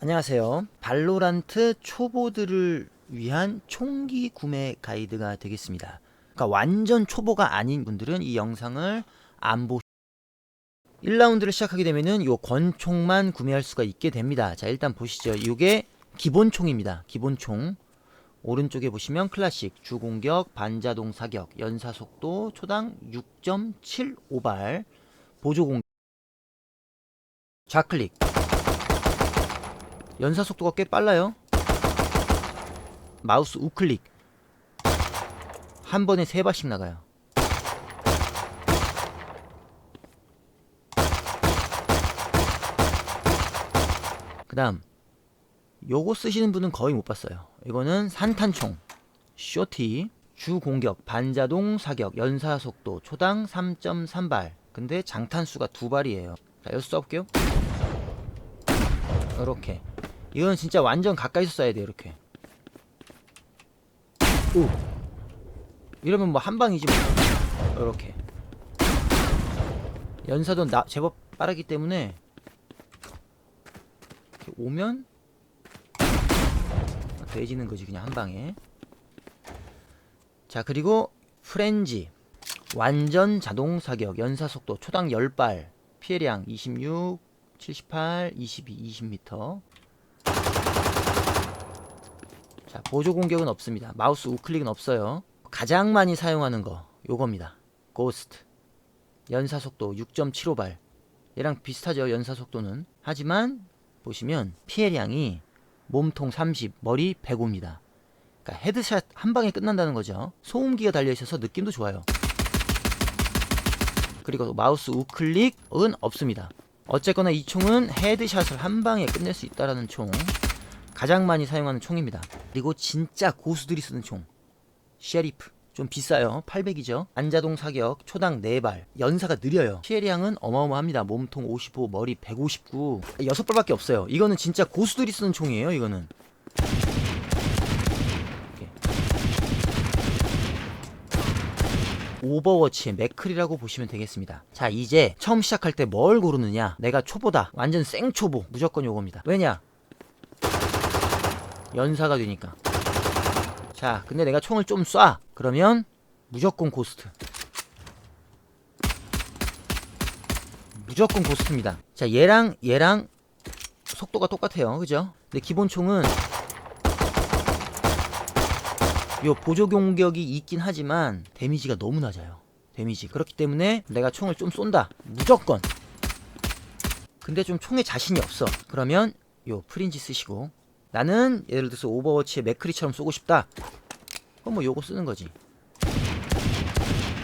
안녕하세요. 발로란트 초보들을 위한 총기 구매 가이드가 되겠습니다. 그러니까 완전 초보가 아닌 분들은 이 영상을 안 보. 1라운드를 시작하게 되면은 요 권총만 구매할 수가 있게 됩니다. 자, 일단 보시죠. 이게 기본총입니다. 기본총. 오른쪽에 보시면 클래식, 주공격, 반자동 사격, 연사 속도 초당 6.75발, 보조 공격. 좌클릭. 연사 속도가 꽤 빨라요. 마우스 우클릭. 한 번에 세 발씩 나가요. 그 다음, 요거 쓰시는 분은 거의 못 봤어요. 이거는 산탄총, 쇼티, 주공격, 반자동 사격, 연사 속도, 초당 3.3발. 근데 장탄수가 두 발이에요. 자, 여기서 써볼게요. 이렇게. 이건 진짜 완전 가까이서 쏴야 돼 이렇게. 오. 이러면 뭐 한 방이지 뭐. 이렇게. 연사도 나 제법 빠르기 때문에 오면 돼지는 거지 그냥 한 방에. 자 그리고 프렌지. 완전 자동 사격. 연사 속도 초당 10발. 피해량 26 78 22 20m 자, 보조 공격은 없습니다. 마우스 우클릭은 없어요. 가장 많이 사용하는 거 요겁니다. 고스트. 연사 속도 6.75발. 얘랑 비슷하죠. 연사 속도는. 하지만 보시면 피해량이 몸통 30, 머리 105입니다. 그러니까 헤드샷 한 방에 끝난다는 거죠. 소음기가 달려 있어서 느낌도 좋아요. 그리고 마우스 우클릭은 없습니다. 어쨌거나 이 총은 헤드샷을 한 방에 끝낼 수 있다라는 총. 가장 많이 사용하는 총입니다. 그리고 진짜 고수들이 쓰는 총. 셰리프. 좀 비싸요. 800이죠. 안자동 사격, 초당 4발. 연사가 느려요. 피해량은 어마어마합니다. 몸통 55, 머리 159. 6발밖에 없어요. 이거는 진짜 고수들이 쓰는 총이에요, 이거는. 오버워치의 맥클이라고 보시면 되겠습니다. 자, 이제 처음 시작할 때 뭘 고르느냐? 내가 초보다. 완전 생초보. 무조건 요겁니다. 왜냐? 연사가 되니까. 자, 근데 내가 총을 좀 쏴. 그러면 무조건 고스트. 무조건 고스트입니다. 자, 얘랑 얘랑 속도가 똑같아요. 그죠? 근데 기본 총은 요 보조 공격이 있긴 하지만 데미지가 너무 낮아요. 데미지. 그렇기 때문에 내가 총을 좀 쏜다. 무조건. 근데 좀 총에 자신이 없어. 그러면 요 프린지 쓰시고 나는 예를 들어서 오버워치의 맥크리처럼 쏘고 싶다. 그럼 뭐 요거 쓰는 거지.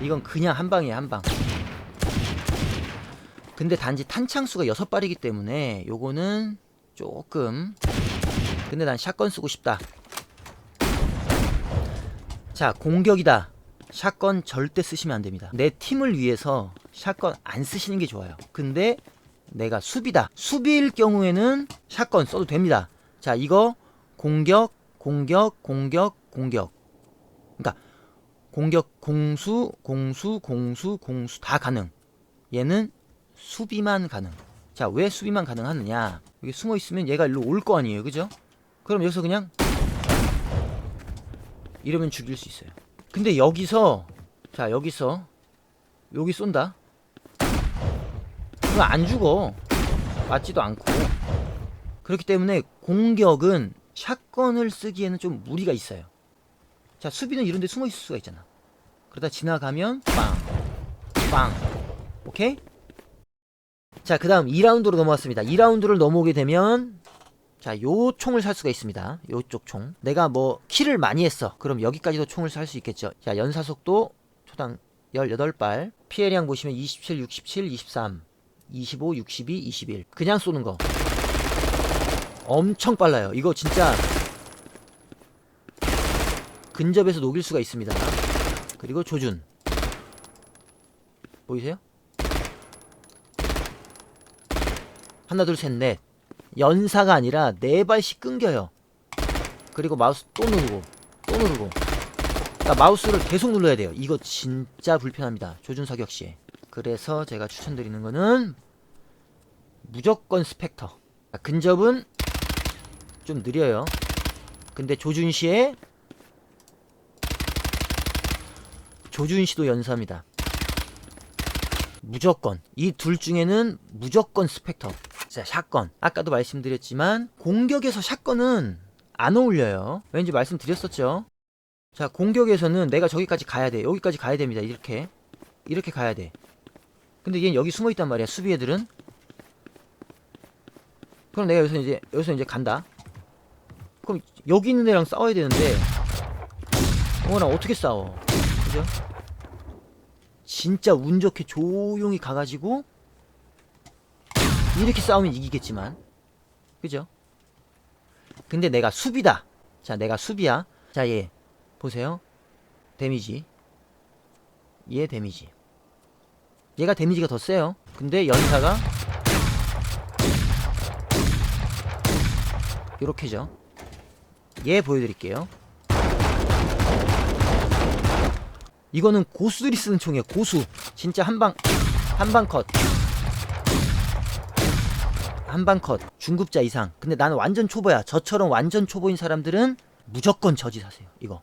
이건 그냥 한 방이야, 한 방. 근데 단지 탄창수가 6발이기 때문에 요거는 조금 근데 난 샷건 쓰고 싶다. 자, 공격이다. 샷건 절대 쓰시면 안 됩니다. 내 팀을 위해서 샷건 안 쓰시는 게 좋아요. 근데 내가 수비다. 수비일 경우에는 샷건 써도 됩니다. 자, 이거 공격, 공격, 공격, 공격. 그러니까 공격, 공수, 공수, 공수, 공수 다 가능. 얘는 수비만 가능. 자, 왜 수비만 가능하느냐? 여기 숨어 있으면 얘가 일로 올 거 아니에요. 그죠? 그럼 여기서 그냥 이러면 죽일 수 있어요. 근데 여기서 자, 여기서 여기 쏜다. 그거 안 죽어. 맞지도 않고. 그렇기 때문에 공격은 샷건을 쓰기에는 좀 무리가 있어요. 자, 수비는 이런 데 숨어 있을 수가 있잖아. 그러다 지나가면 빵. 빵. 오케이? 자, 그다음 2라운드로 넘어왔습니다. 2라운드를 넘어오게 되면 자, 요 총을 살 수가 있습니다. 요쪽 총. 내가 뭐 킬을 많이 했어. 그럼 여기까지도 총을 살 수 있겠죠. 자, 연사 속도 초당 18발. 피해량 보시면 27, 67, 23, 25, 62, 21. 그냥 쏘는 거. 엄청 빨라요. 이거 진짜 근접에서 녹일 수가 있습니다. 그리고 조준. 보이세요? 하나, 둘, 셋, 넷. 연사가 아니라 네 발씩 끊겨요. 그리고 마우스 또 누르고, 또 누르고. 그러니까 마우스를 계속 눌러야 돼요. 이거 진짜 불편합니다. 조준 사격 시에. 그래서 제가 추천드리는 거는 무조건 스펙터. 근접은 좀 느려요. 근데 조준시의 조준시도 연사입니다. 무조건 이 둘 중에는 무조건 스펙터. 자, 샷건. 아까도 말씀드렸지만 공격에서 샷건은 안 어울려요. 왠지 말씀드렸었죠. 자, 공격에서는 내가 저기까지 가야 돼. 여기까지 가야 됩니다. 이렇게. 이렇게 가야 돼. 근데 얘는 여기 숨어 있단 말이야. 수비 애들은. 그럼 내가 여기서 이제 여기서 이제 간다. 그럼 여기 있는 애랑 싸워야 되는데 어나 어떻게 싸워? 그죠? 진짜 운 좋게 조용히 가가지고 이렇게 싸우면 이기겠지만 그죠? 근데 내가 수비다. 자, 내가 수비야. 자, 얘 보세요. 데미지. 얘 데미지. 얘가 데미지가 더 세요. 근데 연사가 요렇게죠. 얘 보여드릴게요. 이거는 고수들이 쓰는 총이에요. 고수. 진짜 한방 한방 컷. 한방 컷. 중급자 이상. 근데 나는 완전 초보야. 저처럼 완전 초보인 사람들은 무조건 저지 사세요. 이거.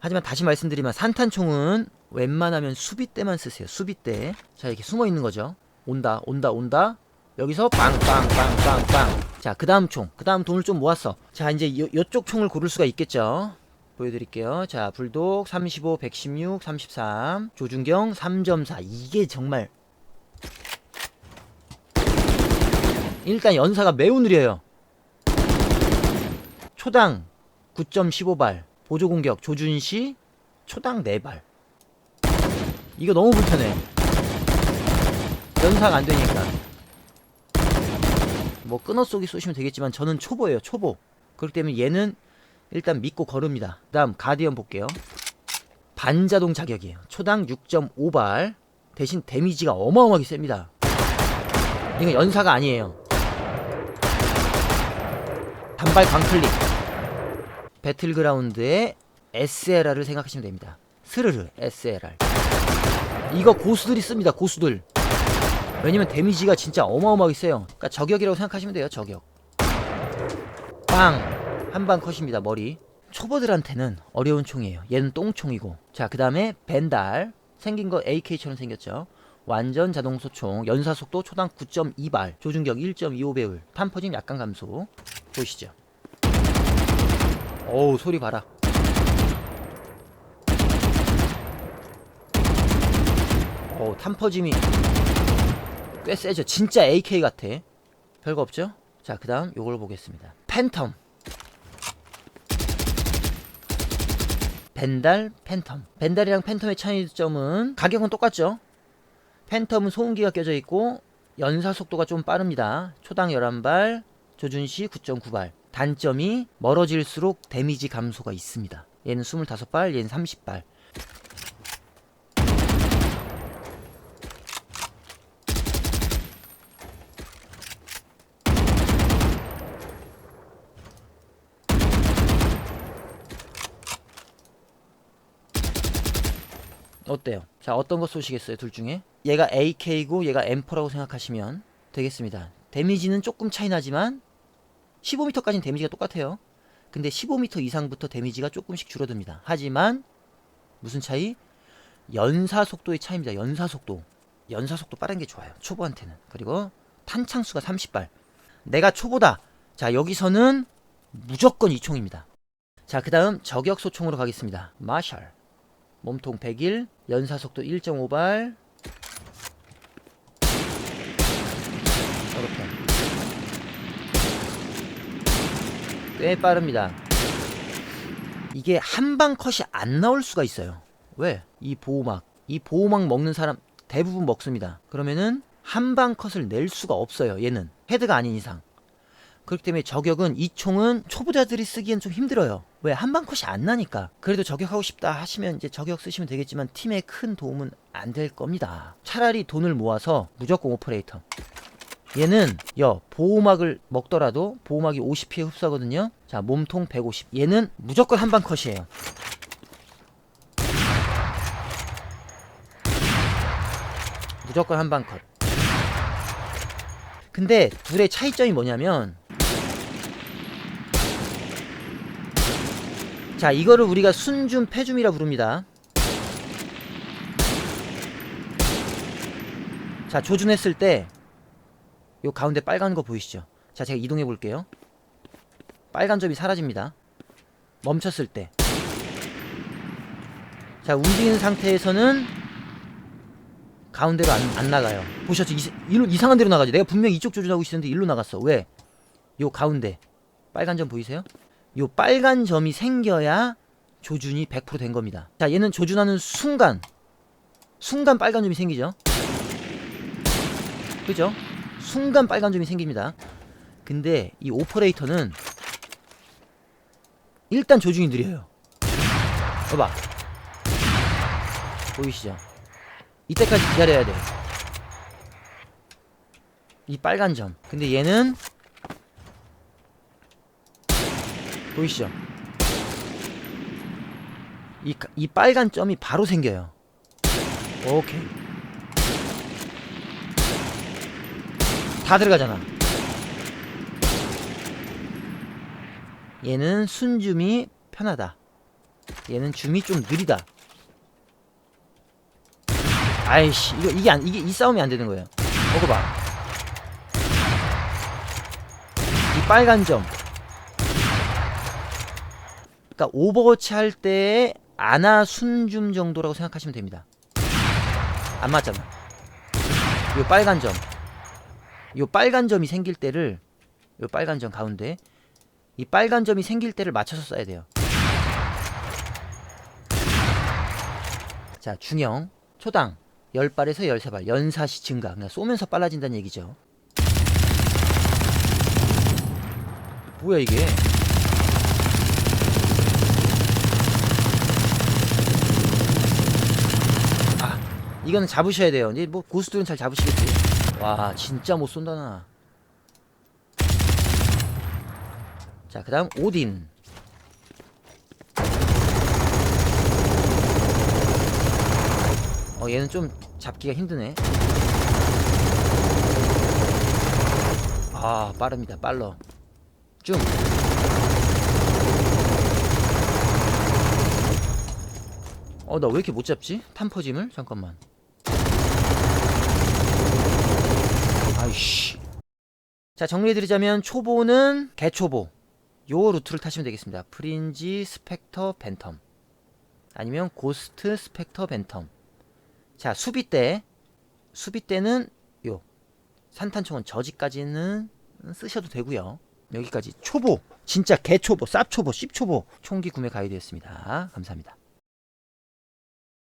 하지만 다시 말씀드리면 산탄총은 웬만하면 수비 때만 쓰세요. 수비 때. 자, 이렇게 숨어 있는 거죠. 온다, 온다, 온다. 여기서 빵빵빵빵빵. 자, 그 다음 총. 그 다음 돈을 좀 모았어. 자, 이제 요, 요쪽 총을 고를 수가 있겠죠. 보여드릴게요. 자, 불독 35, 116, 33. 조준경 3.4. 이게 정말. 일단 연사가 매우 느려요. 초당 9.15발. 보조 공격 조준시 초당 4발. 이거 너무 불편해. 연사가 안 되니까. 뭐 끊어 쏘기 쏘시면 되겠지만 저는 초보예요. 초보. 그렇기 때문에 얘는 일단 믿고 걸읍니다. 그 다음 가디언 볼게요. 반자동 자격이에요. 초당 6.5발. 대신 데미지가 어마어마하게 셉니다. 이건 연사가 아니에요. 단발 광클릭. 배틀그라운드의 SLR을 생각하시면 됩니다. 스르르 SLR. 이거 고수들이 씁니다. 고수들. 왜냐면 데미지가 진짜 어마어마하게 세요. 그러니까 저격이라고 생각하시면 돼요. 저격. 빵! 한 방 컷입니다. 머리. 초보들한테는 어려운 총이에요. 얘는 똥총이고. 자, 그 다음에 벤달. 생긴 거 AK처럼 생겼죠. 완전 자동 소총. 연사 속도 초당 9.2발. 조준격 1.25배율. 탄퍼짐 약간 감소. 보이시죠? 어우, 소리 봐라. 어우, 탄퍼짐이 꽤 세죠. 진짜 AK 같아. 별거 없죠? 자, 그 다음 요걸 보겠습니다. 팬텀. 벤달, 팬텀. 벤달이랑 팬텀의 차이점은 가격은 똑같죠? 팬텀은 소음기가 껴져 있고 연사 속도가 좀 빠릅니다. 초당 11발, 조준시 9.9발. 단점이 멀어질수록 데미지 감소가 있습니다. 얘는 25발, 얘는 30발. 어때요? 자, 어떤 거 쏘시겠어요? 둘 중에? 얘가 AK고 얘가 M4라고 생각하시면 되겠습니다. 데미지는 조금 차이 나지만 15m까지는 데미지가 똑같아요. 근데 15m 이상부터 데미지가 조금씩 줄어듭니다. 하지만 무슨 차이? 연사 속도의 차이입니다. 연사 속도. 연사 속도 빠른 게 좋아요. 초보한테는. 그리고 탄창수가 30발. 내가 초보다. 자, 여기서는 무조건 이 총입니다. 자, 그 다음 저격소총으로 가겠습니다. 마샬. 몸통 101, 연사 속도 1.5발. 이렇게. 꽤 빠릅니다. 이게 한 방 컷이 안 나올 수가 있어요. 왜? 이 보호막. 이 보호막 먹는 사람 대부분 먹습니다. 그러면은 한 방 컷을 낼 수가 없어요. 얘는 헤드가 아닌 이상. 그렇기 때문에 저격은 이 총은 초보자들이 쓰기엔 좀 힘들어요. 왜 한방 컷이 안 나니까. 그래도 저격하고 싶다 하시면 이제 저격 쓰시면 되겠지만 팀에 큰 도움은 안 될 겁니다. 차라리 돈을 모아서 무조건 오퍼레이터. 얘는 여 보호막을 먹더라도 보호막이 50피해 흡수하거든요. 자 몸통 150. 얘는 무조건 한방 컷이에요. 무조건 한방 컷. 근데 둘의 차이점이 뭐냐면 자 이거를 우리가 순줌 패줌이라 부릅니다. 자 조준했을 때 요 가운데 빨간 거 보이시죠? 자 제가 이동해 볼게요. 빨간 점이 사라집니다. 멈췄을 때. 자 움직이는 상태에서는 가운데로 안, 안 나가요. 보셨죠? 이, 이상한 데로 나가죠 내가 분명히 이쪽 조준하고 있었는데 일로 나갔어. 왜? 요 가운데. 빨간 점 보이세요? 요 빨간 점이 생겨야 조준이 100%된 겁니다. 자 얘는 조준하는 순간 순간 빨간 점이 생기죠. 그죠? 순간 빨간 점이 생깁니다. 근데 이 오퍼레이터는 일단 조준이 느려요. 봐봐. 보이시죠? 이때까지 기다려야 돼요 이 빨간 점. 근데 얘는 보이시죠? 이, 가- 이 빨간 점이 바로 생겨요. 오케이. 다 들어가잖아. 얘는 순줌이 편하다. 얘는 줌이 좀 느리다. 아이씨 이거 이게 안 이게 이 싸움이 안 되는 거예요. 먹어 봐. 이 빨간 점 그러니까 오버워치 할 때의 아나 순줌 정도라고 생각하시면 됩니다. 안 맞잖아. 요 빨간 점. 요 빨간 점이 생길 때를 요 빨간 점 가운데 이 빨간 점이 생길 때를 맞춰서 써야 돼요. 자 중형 초당 10발에서 13발 연사시 증가. 그냥 쏘면서 빨라진다는 얘기죠. 뭐야 이게 아 이거는 잡으셔야 돼요 이제 뭐 고수들은 잘 잡으시겠지 와 진짜 못 쏜다 나 자, 그 다음 오딘. 어, 얘는 좀 잡기가 힘드네. 아, 빠릅니다. 빨러. 쭉. 어, 나 왜 이렇게 못 잡지? 탄퍼짐을? 잠깐만. 아이씨. 자, 정리해드리자면, 초보는 개초보. 요 루트를 타시면 되겠습니다. 프린지, 스펙터, 벤텀. 아니면 고스트, 스펙터, 벤텀. 자, 수비 때. 수비 때는 요. 산탄총은 저지까지는 쓰셔도 되고요. 여기까지 초보. 진짜 개초보, 쌉초보, 씹초보 총기 구매 가이드였습니다. 감사합니다.